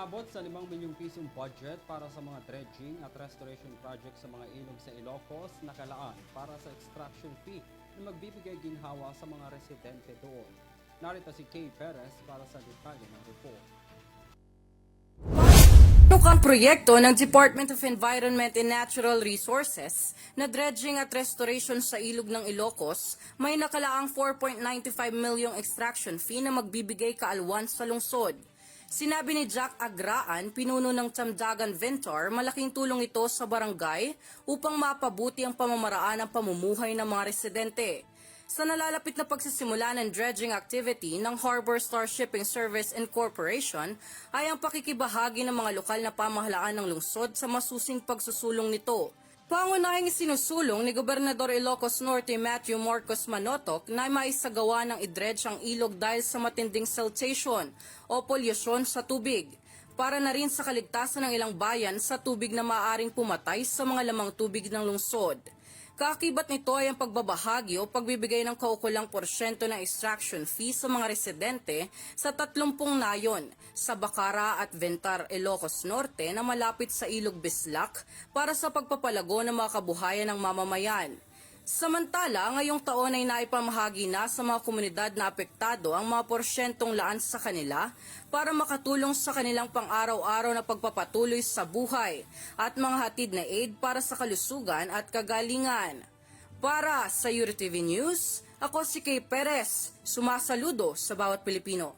Aabot sa 5 milyong pisong budget para sa mga dredging at restoration project sa mga ilog sa Ilocos nakalaan para sa extraction fee na magbibigay ginhawa sa mga residente doon. Narito si Kay Perez para sa detalye ng report. Nukang proyekto ng Department of Environment and Natural Resources na dredging at restoration sa ilog ng Ilocos, may nakalaang 4.95 milyong extraction fee na magbibigay kaalwan sa lungsod. Sinabi ni Jack Agraan, pinuno ng Tamdagan Ventor, malaking tulong ito sa barangay upang mapabuti ang pamamaraan ng pamumuhay ng mga residente. Sa nalalapit na pagsisimula ng dredging activity ng Harbor Star Shipping Service Incorporation ay ang pakikibahagi ng mga lokal na pamahalaan ng lungsod sa masusing pagsusulong nito. Pangunahing sinusulong ni Gobernador Ilocos Norte Matthew Marcos Manotok na maisagawa ng idredge ang ilog dahil sa matinding siltation o polusyon sa tubig para na rin sa kaligtasan ng ilang bayan sa tubig na maaaring pumatay sa mga lamang tubig ng lungsod. Kakibat nito ay ang pagbabahagi o pagbibigay ng kaukulang porsyento ng extraction fee sa mga residente sa 30 nayon sa Bacara at Ventar, Ilocos Norte na malapit sa Ilog Bislak para sa pagpapalago ng mga kabuhayan ng mamamayan. Samantala, ngayong taon ay naipamahagi na sa mga komunidad na apektado ang mga porsyentong laan sa kanila para makatulong sa kanilang pang-araw-araw na pagpapatuloy sa buhay at mga hatid na aid para sa kalusugan at kagalingan. Para sa URTV News, ako si Kay Perez, sumasaludo sa bawat Pilipino.